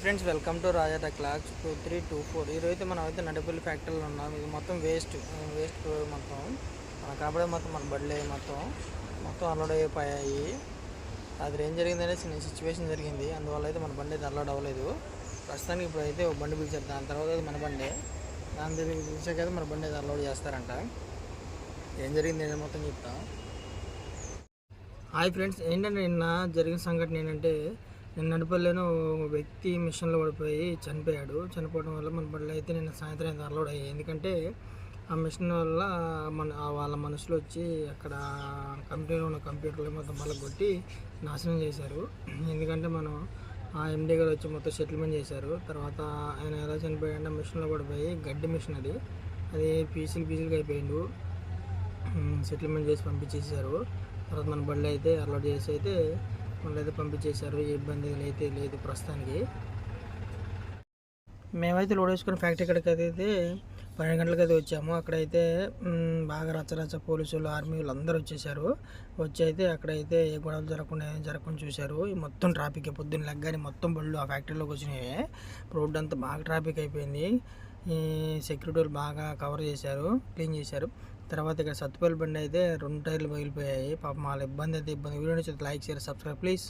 Friends welcome to Raja tech two three two four ఈరోజైతే మనం అయితే నడిపల్లి ఫ్యాక్టరీలో ఉన్నాం. ఇది మొత్తం వేస్ట్ వేస్ట్ uh, మొత్తం. మన కాబట్టి మొత్తం మన బడ్లే మొత్తం. మొత్తం అన్లోడ్ అయిపోయాయి. అది ఏం జరిగిందనే చిన్న సిచ్యువేషన్ జరిగింది. అందువల్ల అయితే మన బండి అయితే అన్లోడ్ అవ్వలేదు. ప్రస్తుతానికి ఇప్పుడు అయితే ఒక బండి పిలిచారు దాని తర్వాత అయితే మన బండి. దాని దగ్గర పిలిచాక అయితే మన బండి అయితే అన్లోడ్ చేస్తారంట. ఏం జరిగింది నేను మొత్తం చెప్తాను హాయ్ ఫ్రెండ్స్ ఏంటంటే నిన్న జరిగిన సంఘటన ఏంటంటే నేను నడిపల్లేను ఒక వ్యక్తి మిషన్లో పడిపోయి చనిపోయాడు. చనిపోవడం వల్ల మన బళ్ళు అయితే నిన్న సాయంత్రం అయితే అలౌడ్ అయ్యాయి. ఎందుకంటే ఆ మిషన్ వల్ల మన వాళ్ళ మనుషులు వచ్చి అక్కడ కంపెనీలో ఉన్న కంప్యూటర్లు మొత్తం వాళ్ళకి కొట్టి నాశనం చేశారు. ఎందుకంటే మనం ఆ ఎండి గారు వచ్చి మొత్తం సెటిల్మెంట్ చేశారు. తర్వాత ఆయన ఎలా చనిపోయాడంటే మిషన్లో పడిపోయి గడ్డి మిషన్ అది. అది పీసులు పీసులుగా అయిపోయిండు. సెటిల్మెంట్ చేసి పంపించేసారు తర్వాత మన బళ్ళు అయితే అలౌట్ చేసి అయితే బండి అయితే పంపించేశారు. ఏ ఇబ్బంది అయితే లేదు ప్రస్తుతానికి. మేమైతే లోడ్ వేసుకుని ఫ్యాక్టరీ ఇక్కడికి అయితే పన్నెండు గంటలకు అయితే వచ్చాము. అక్కడైతే బాగా రచ్చరచ్చ పోలీసులు ఆర్మీ వాళ్ళు అందరూ వచ్చేసారు వచ్చి అయితే అక్కడైతే ఏ గొడవలు జరగకుండా ఏం జరగకుండా చూశారు. ఈ మొత్తం ట్రాఫిక్ పొద్దున్న లెగ్గానే మొత్తం బళ్ళు ఆ ఫ్యాక్టరీలోకి వచ్చినాయి. రోడ్డు అంతా బాగా ట్రాఫిక్ అయిపోయింది. ఈ సెక్యూరిటీ బాగా కవర్ చేశారు క్లీన్ చేశారు. తర్వాత ఇక్కడ సత్తుపల్లి బండి అయితే రెండు టైర్లు పగిలిపోయాయి. పాపం వాళ్ళ ఇబ్బంది అయితే ఇబ్బంది. వీడియో నచ్చితే లైక్ షేర్ సబ్స్క్రైబ్ ప్లీజ్.